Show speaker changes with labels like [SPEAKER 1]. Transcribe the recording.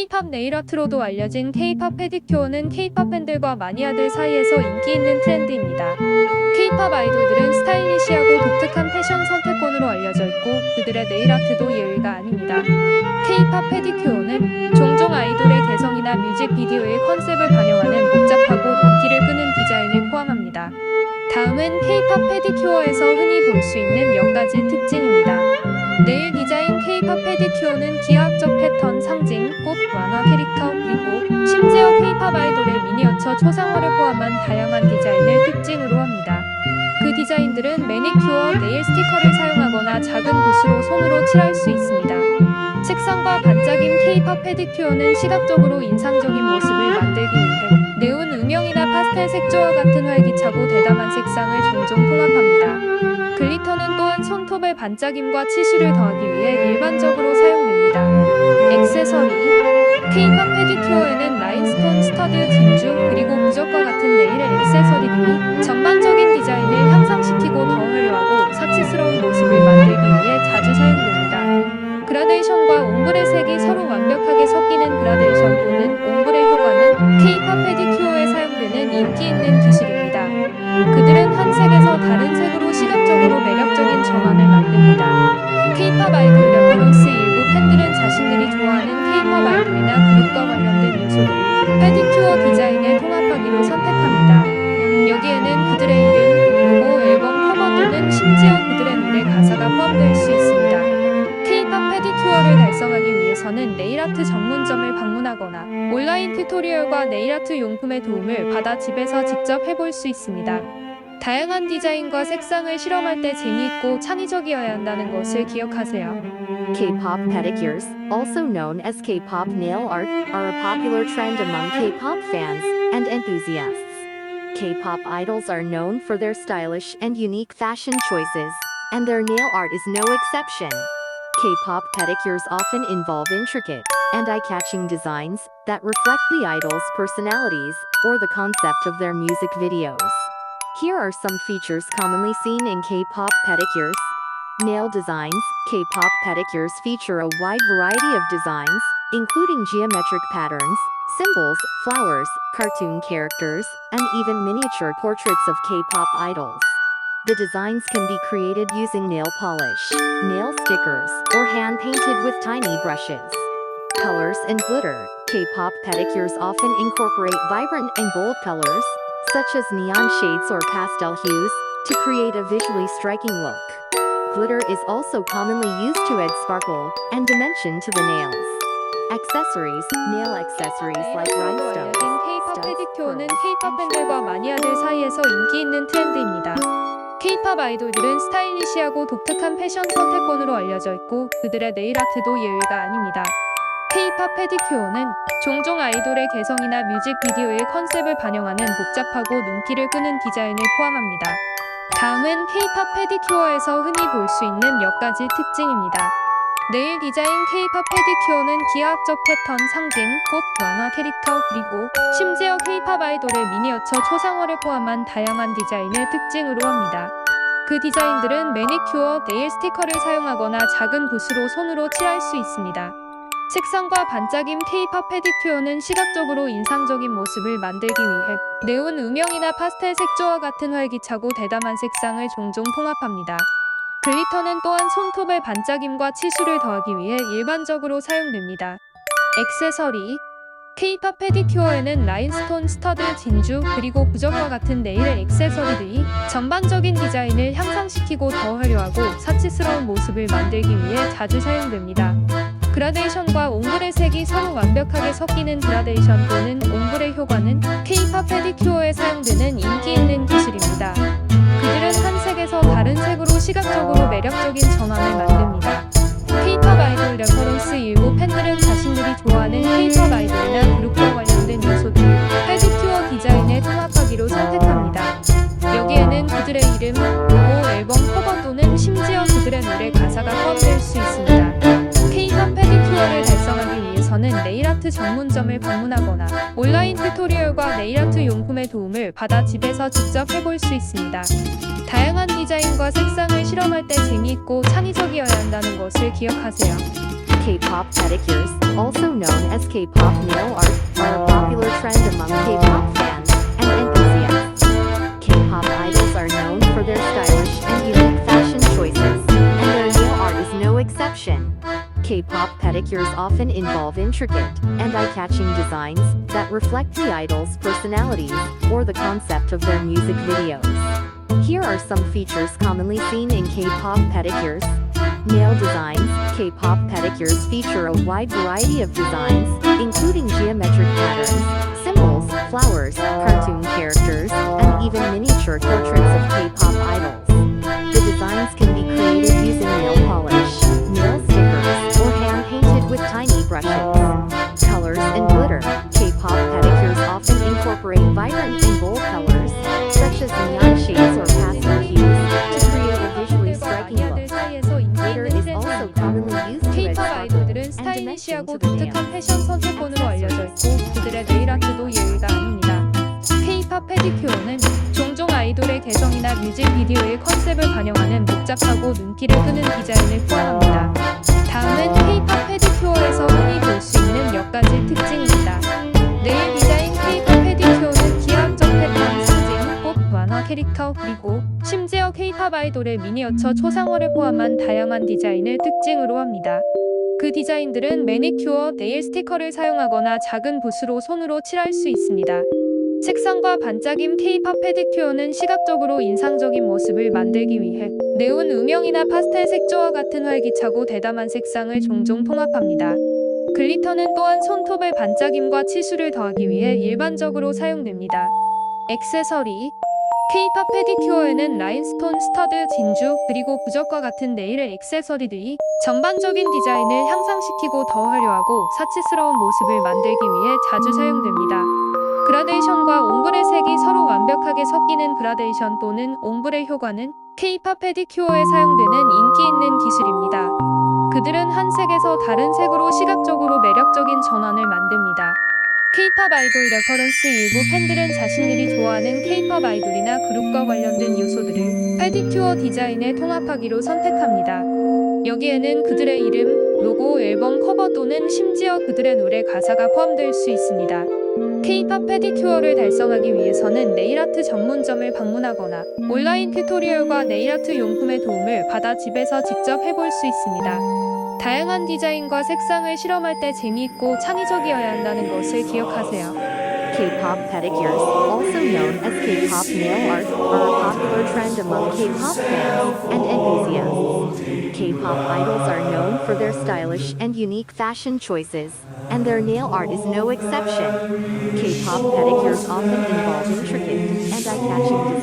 [SPEAKER 1] K-팝 네일아트로도 알려진 K-팝 페디큐어는 K-팝 팬들과 마니아들 사이에서 인기 있는 트렌드입니다. K-팝 아이돌들은 스타일리시하고 독특한 패션 선택권으로 알려져 있고 그들의 네일아트도 예외가 아닙니다. K-팝 페디큐어는 종종 아이돌의 개성이나 뮤직비디오의 컨셉을 반영하는 복잡하고 눈길을 끄는 디자인을 포함합니다. 다음은 K-팝 페디큐어에서 흔히 볼 수 있는 몇 가지 특징입니다. 네일 디자인 K-팝 페디큐어는 기하학적 패턴 상징, 꽃, 만화 캐릭터, 그리고 심지어 K-팝 아이돌의 미니어처 초상화를 포함한 다양한 디자인을 특징으로 합니다. 그 디자인들은 매니큐어, 네일 스티커를 사용하거나 작은 붓으로 손으로 칠할 수 있습니다. 색상과 반짝임 K-팝 페디큐어는 시각적으로 인상적인 모습을 만들기 위해 네온 색조와 같은 활기차고 대담한 색상을 종종 통합합니다. 글리터는 또한 손톱의 반짝임과 치슈를 더하기 위해 일반적으로 사용됩니다. 액세서리 K-팝 페디큐어에는 라인스톤, 스터드, 진주, 그리고 무적과 같은 네일의 액세서리 등이 전반적인 디 튜토리얼과 네일아트 용품의 도움을 받아 집에서 직접 해볼 수 있습니다. 다양한 디자인과 색상을 실험할 때 재미있고 창의적이어야 한다는 것을 기억하세요.
[SPEAKER 2] K-pop pedicures, also known as K-pop nail art, are a popular trend among K-pop fans and enthusiasts. K-pop idols are known for their stylish and unique fashion choices, and their nail art is no exception. K-pop pedicures often involve intricate and eye-catching designs that reflect the idol's personalities or the concept of their music videos. Here are some features commonly seen in K-pop pedicures. Nail designs K-pop pedicures feature a wide variety of designs, including geometric patterns, symbols, flowers, cartoon characters, and even miniature portraits of K-pop idols. The designs can be created using nail polish, nail stickers, or hand painted with tiny brushes Colors and glitter K-pop pedicures often incorporate vibrant and bold colors, such as neon shades or pastel hues, to create a visually striking look. Glitter is also commonly used to add sparkle and dimension to the nails. Accessories, nail accessories like rhinestones.
[SPEAKER 1] K-팝
[SPEAKER 2] studs,
[SPEAKER 1] 페디큐어는
[SPEAKER 2] pearls,
[SPEAKER 1] K-팝 팬들과 마니아들 사이에서 인기 있는 트렌드입니다. K-팝 아이돌들은 스타일리시하고 독특한 패션 선택권으로 알려져 있고 그들의 네일 아트도 예외가 아닙니다. K-팝 페디큐어는 종종 아이돌의 개성이나 뮤직비디오의 컨셉을 반영하는 복잡하고 눈길을 끄는 디자인을 포함합니다. 다음은 K-팝 페디큐어에서 흔히 볼 수 있는 몇 가지 특징입니다. 네일 디자인 K-팝 페디큐어는 기하학적 패턴 상징, 꽃, 만화 캐릭터, 그리고 심지어 K-팝 아이돌의 미니어처 초상화를 포함한 다양한 디자인을 특징으로 합니다. 그 디자인들은 매니큐어, 네일 스티커를 사용하거나 작은 붓으로 손으로 칠할 수 있습니다. 색상과 반짝임 K-팝 페디큐어는 시각적으로 인상적인 모습을 만들기 위해 네온 음영이나 파스텔 색조와 같은 활기차고 대담한 색상을 종종 통합합니다. 글리터는 또한 손톱의 반짝임과 치수를 더하기 위해 일반적으로 사용됩니다. 액세서리 K-팝 페디큐어에는 라인스톤, 스터드, 진주, 그리고 부적과 같은 네일의 액세서리들이 전반적인 디자인을 향상시키고 더 화려하고 사치스러운 모습을 만들기 위해 자주 사용됩니다. 그라데이션과 옴브레 색이 서로 완벽하게 섞이는 그라데이션 또는 옴브레 효과는 K-팝 페디큐어에 사용되는 인기 있는 기술입니다. 그들은 한 색에서 다른 색으로 시각적으로 매력적인 전환을 만듭니다. K-팝 아이돌 레퍼런스 일부 팬들은 자신들이 좋아하는 K-팝 아이돌이나 그룹과 관련된 요소들을 페디큐어 디자인에 통합하기로 선택합니다. 여기에는 그들의 이름, 로고, 앨범 커버 또는 심지어 그들의 노래 가사가 있습니다. 네일아트 전문점을 방문하거나 온라인 튜토리얼과 네일아트 용품의 도움을 받아 집에서 직접 해볼 수 있습니다. 다양한 디자인과 색상을 실험할 때 재미있고 창의적이어야 한다는 것을 기억하세요.
[SPEAKER 2] K-pop pedicures, also known as K-pop nail art, are a popular trend among K-pop fans K-pop pedicures often involve intricate and eye-catching designs that reflect the idol's personalities or the concept of their music videos. Here are some features commonly seen in K-pop pedicures. Nail designs. K-pop pedicures feature a wide variety of designs, including geometric patterns, symbols, flowers, cartoon characters, and even miniature portraits of K-pop idols. The designs can be sparkle
[SPEAKER 1] 아이돌들은 스타일리시하고 독특한. 패션 선택권으로 알려져 있고 그들의 네일 아트도 예외가 아닙니다. K-팝 페디큐어는 종종 아이돌의 개성이나 뮤직비디오의 컨셉을 반영하는 복잡하고 눈길을 끄는 디자인을 포함합니다. 팝 아이돌의 미니어처 초상화를 포함한 다양한 디자인을 특징으로 합니다. 그 디자인들은 매니큐어, 네일 스티커를 사용하거나 작은 붓으로 손으로 칠할 수 있습니다. 색상과 반짝임 K-팝 페디큐어는 시각적으로 인상적인 모습을 만들기 위해 네온 음영이나 파스텔 색조와 같은 활기차고 대담한 색상을 종종 통합합니다. 글리터는 또한 손톱의 반짝임과 치수를 더하기 위해 일반적으로 사용됩니다. 액세서리 K-팝 페디큐어에는 라인스톤, 스터드, 진주, 그리고 부적과 같은 네일의 액세서리들이 전반적인 디자인을 향상시키고 더 화려하고 사치스러운 모습을 만들기 위해 자주 사용됩니다. 그라데이션과 옴브레 색이 서로 완벽하게 섞이는 그라데이션 또는 옴브레 효과는 K-팝 페디큐어에 사용되는 인기 있는 기술입니다. 그들은 한 색에서 다른 색으로 시각적으로 매력적인 전환을 만듭니다. K-팝 아이돌 레퍼런스 일부 팬들은 자신들이 좋아하는 K-팝 아이돌이나 그룹과 관련된 요소들을 페디큐어 디자인에 통합하기로 선택합니다. 여기에는 그들의 이름, 로고, 앨범 커버 또는 심지어 그들의 노래 가사가 포함될 수 있습니다. K-팝 페디큐어를 달성하기 위해서는 네일아트 전문점을 방문하거나 온라인 튜토리얼과 네일아트 용품의 도움을 받아 집에서 직접 해볼 수 있습니다. 다양한 디자인과 색상을 실험할 때 재미있고 창의적이어야 한다는 것을 기억하세요.
[SPEAKER 2] K-pop pedicures, also known as K-pop nail art, are a popular trend among K-pop fans and enthusiasts. K-pop idols are known for their stylish and unique fashion choices, and their nail art is no exception. K-pop pedicures often involve intricate and eye-catching designs